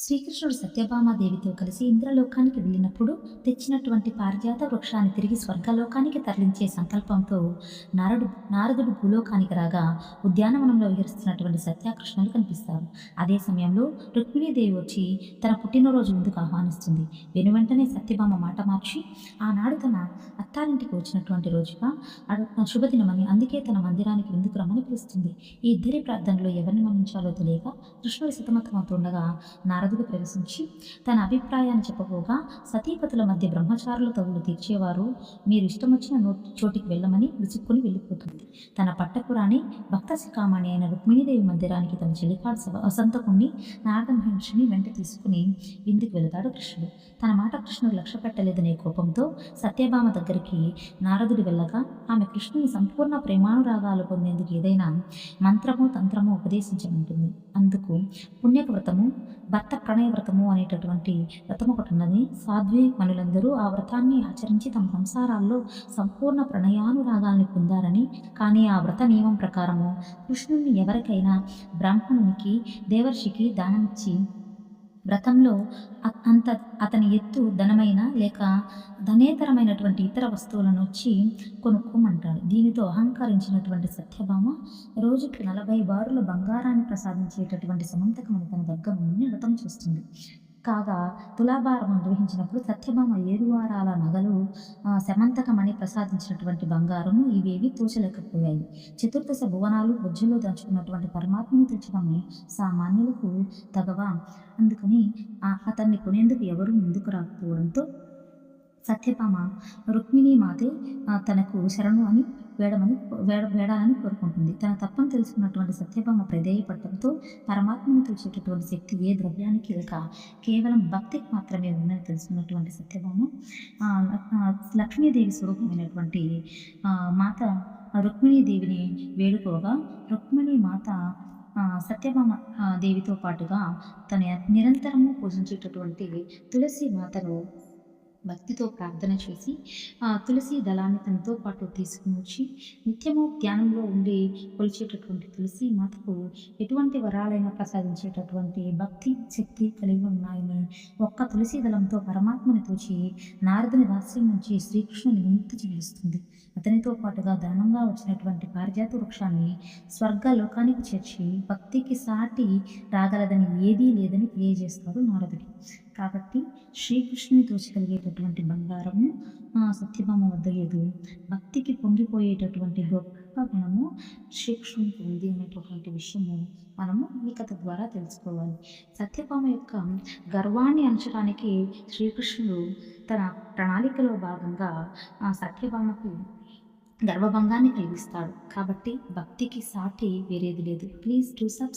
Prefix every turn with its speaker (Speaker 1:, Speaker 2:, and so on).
Speaker 1: శ్రీకృష్ణుడు సత్యభామాదేవితో కలిసి ఇంద్రలోకానికి వెళ్ళినప్పుడు తెచ్చినటువంటి పారిజాత వృక్షాన్ని తిరిగి స్వర్గలోకానికి తరలించే సంకల్పంతో నారడు నారదుడు భూలోకానికి రాగా ఉద్యానవనంలో విహరిస్తున్నటువంటి సత్యాకృష్ణులు కనిపిస్తారు అదే సమయంలో రుక్మిణీదేవి వచ్చి తన పుట్టినరోజు ముందుకు ఆహ్వానిస్తుంది. వెను వెంటనే సత్యభామ మాట మార్చి ఆనాడు తన అత్తారింటికి వచ్చినటువంటి రోజుగా శుభదినమని అందుకే తన మందిరానికి ఎందుకు రమ్మని పిలుస్తుంది. ఈ ఇద్దరి ప్రార్థనలో ఎవరిని మన్నించాలో తెలియక కృష్ణుడు సతమతమవుతుండగా రాజులు ప్రవేశించి తన అభిప్రాయాన్ని చెప్పబోగా సతీపతుల మధ్య బ్రహ్మచారులు తగులు తీర్చేవారు. మీరు ఇష్టమొచ్చిన చోటికి వెళ్ళమని విసుక్కుని వెళ్ళిపోతుంది. తన పట్టకురాణి భక్త శిఖామణి అయిన రుక్మిణీదేవి మందిరానికి తన చెలికాడు వసంతకుణ్ణి నారద వెంట తీసుకుని విందుకు వెళతాడు కృష్ణుడు. తన మాట కృష్ణుడు లక్ష్య పెట్టలేదనే కోపంతో సత్యభామ దగ్గరికి నారదుడు వెళ్ళగా ఆమె కృష్ణుని సంపూర్ణ ప్రేమానురాగాలు పొందేందుకు ఏదైనా మంత్రము తంత్రము ఉపదేశించమంటుంది అందుకు పుణ్యకవ్రతము భర్త ప్రణయ వ్రతము అనేటటువంటి వ్రతం ఒకటి ఉన్నది సాధ్వి మనులందరూ ఆ వ్రతాన్ని ఆచరించి తమ సంసారాల్లో సంపూర్ణ ప్రణయానురాగాల్ని పొందారని. కానీ ఆ వ్రత నియమం ప్రకారము కృష్ణుని ఎవరికైనా బ్రాహ్మణునికి దేవర్షికి దానమిచ్చి వ్రతంలో అంత అతని ఎత్తు ధనమైన లేక ధనేతరమైనటువంటి ఇతర వస్తువులను వచ్చి కొనుక్కోమంటాడు. దీనితో అహంకరించినటువంటి సత్యభామ రోజుకి నలభై బారుల బంగారాన్ని ప్రసాదించేటటువంటి సమంతకమని తన దగ్గర నుండి వ్రతం చేస్తుంది. కాగా తులాభారం నిర్వహించినప్పుడు సత్యభామ ఏరువారాల నగలు ఆ, శమంతకమని ప్రసాదించినటువంటి బంగారము ఇవేవి తోచలేకపోయాయి. చతుర్దశ భువనాలు బుజ్జులో దాచుకున్నటువంటి పరమాత్మని తెచ్చడం సామాన్యులకు తగవా అందుకని అతన్ని కొనేందుకు ఎవరూ ముందుకు రాకపోవడంతో సత్యభామ రుక్మిణీ మాతే తనకు శరణు అని వేడమని వేడ వేడాలని కోరుకుంటుంది. తన తప్పని తెలుసుకున్నటువంటి సత్యభామ ప్రధేయపడటంతో పరమాత్మను తెలిసేటటువంటి శక్తి ఏ ద్రవ్యానికి లేక కేవలం భక్తికి మాత్రమే ఉందని తెలుసుకున్నటువంటి సత్యభామ లక్ష్మీదేవి స్వరూపమైనటువంటి మాత రుక్మిణీదేవిని వేడుకోగా రుక్మిణీ మాత సత్యభామ దేవితో పాటుగా తన నిరంతరము పూజించేటటువంటి తులసి మాతను భక్తితో ప్రార్థన చేసి ఆ తులసి దళాన్ని తనతో పాటు తీసుకుని వచ్చి నిత్యము ధ్యానంలో ఉండి కొలిచేటటువంటి తులసి మాతకు ఎటువంటి వరాలైనా ప్రసాదించేటటువంటి భక్తి శక్తి కలిగి ఉన్నాయని ఒక్క తులసి దళంతో పరమాత్మని తోచి నారదుని దాస్యం నుంచి శ్రీకృష్ణుని విముక్తి చెల్లిస్తుంది. అతనితో పాటుగా దానంగా వచ్చినటువంటి పారిజాత వృక్షాన్ని స్వర్గ లోకానికి చేర్చి భక్తికి సాటి రాగలదని ఏదీ లేదని తెలియజేస్తాడు నారదుడు. కాబట్టి శ్రీకృష్ణుని తోచగలిగేటటువంటి బంగారము ఆ, సత్యభామ వద్ద లేదు. భక్తికి పొంగిపోయేటటువంటి గొప్ప గుణము శ్రీకృష్ణునికి ఉంది అనేటటువంటి విషయము మనము ఈ కథ ద్వారా తెలుసుకోవాలి. సత్యభామ యొక్క గర్వాన్ని అంచడానికి శ్రీకృష్ణుడు తన ప్రణాళికలో భాగంగా ఆ సత్యభామకు గర్వభంగాన్ని కలిగిస్తాడు. కాబట్టి భక్తికి సాటి వేరేది లేదు. Please to subscribe.